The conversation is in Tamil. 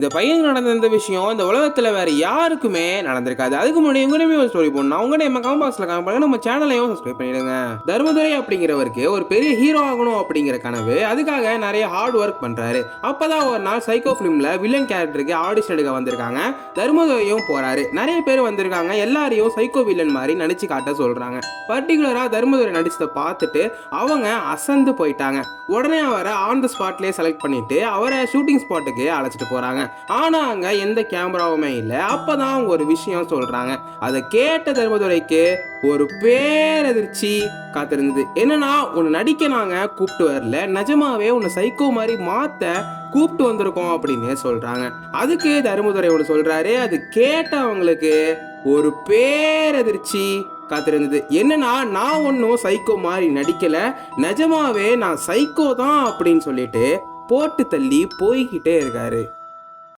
இந்த பையனுக்கு நடந்த இந்த விஷயம் இந்த உலகத்தில் வேறு யாருக்குமே நடந்திருக்காது. அதுக்கு முன்னாடி உங்க ஒரு ஸ்டோரி போடணும். உங்க நம்ம கமெண்ட் பாக்ஸில் கமெண்ட் பண்ணுங்க. நம்ம சேனலையும் சப்ஸ்கிரைப் பண்ணிடுங்க. தர்மதுரை அப்படிங்கிறவருக்கு ஒரு பெரிய ஹீரோ ஆகணும் அப்படிங்கிற கனவு அதுக்காக நிறைய ஹார்ட் ஒர்க் பண்ணுறாரு அப்போ தான் ஒரு நாள் சைக்கோ ஃபிலிமில் வில்லன் கேரக்டருக்கு ஆடிஷன் எடுக்க வந்திருக்காங்க. தர்மதுரையும் போகிறாரு நிறைய பேர் வந்திருக்காங்க. எல்லாரையும் சைக்கோ வில்லன் மாதிரி நடிச்சு காட்ட சொல்கிறாங்க பர்டிகுலராக தர்மதுரை நடிச்சதை பார்த்துட்டு அவங்க அசந்து போயிட்டாங்க. உடனே அவரை ஆன் த ஸ்பாட்லேயே செலக்ட் பண்ணிட்டு அவரை ஷூட்டிங் ஸ்பாட்டுக்கு அழைச்சிட்டு போகிறாங்க ஆனால் அங்கே எந்த கேமராவுமே இல்லை. அப்பதான் அவங்க ஒரு விஷயம் சொல்கிறாங்க அதை கேட்ட தர்மதுரைக்கு ஒரு பேரதிர்ச்சி காத்திருந்தது. என்னன்னா உன்னை நடிக்க நாங்கள் கூப்பிட்டு வரல. நிஜமாவே உன்னை சைக்கோ மாதிரி மாற்ற கூப்பிட்டு வந்திருக்கோம் அப்படின்னு சொல்கிறாங்க அதுக்கு தருமதுரை ஒன்று சொல்கிறாரு அது கேட்டவங்களுக்கு ஒரு பேரதிர்ச்சி காத்திருந்தது. என்னன்னா நான் ஒன்றும் சைக்கோ மாதிரி நடிக்கலை. நிஜமாவே நான் சைக்கோ தான் அப்படின்னு சொல்லிட்டு போட்டு தள்ளி போய்கிட்டே இருக்காரு.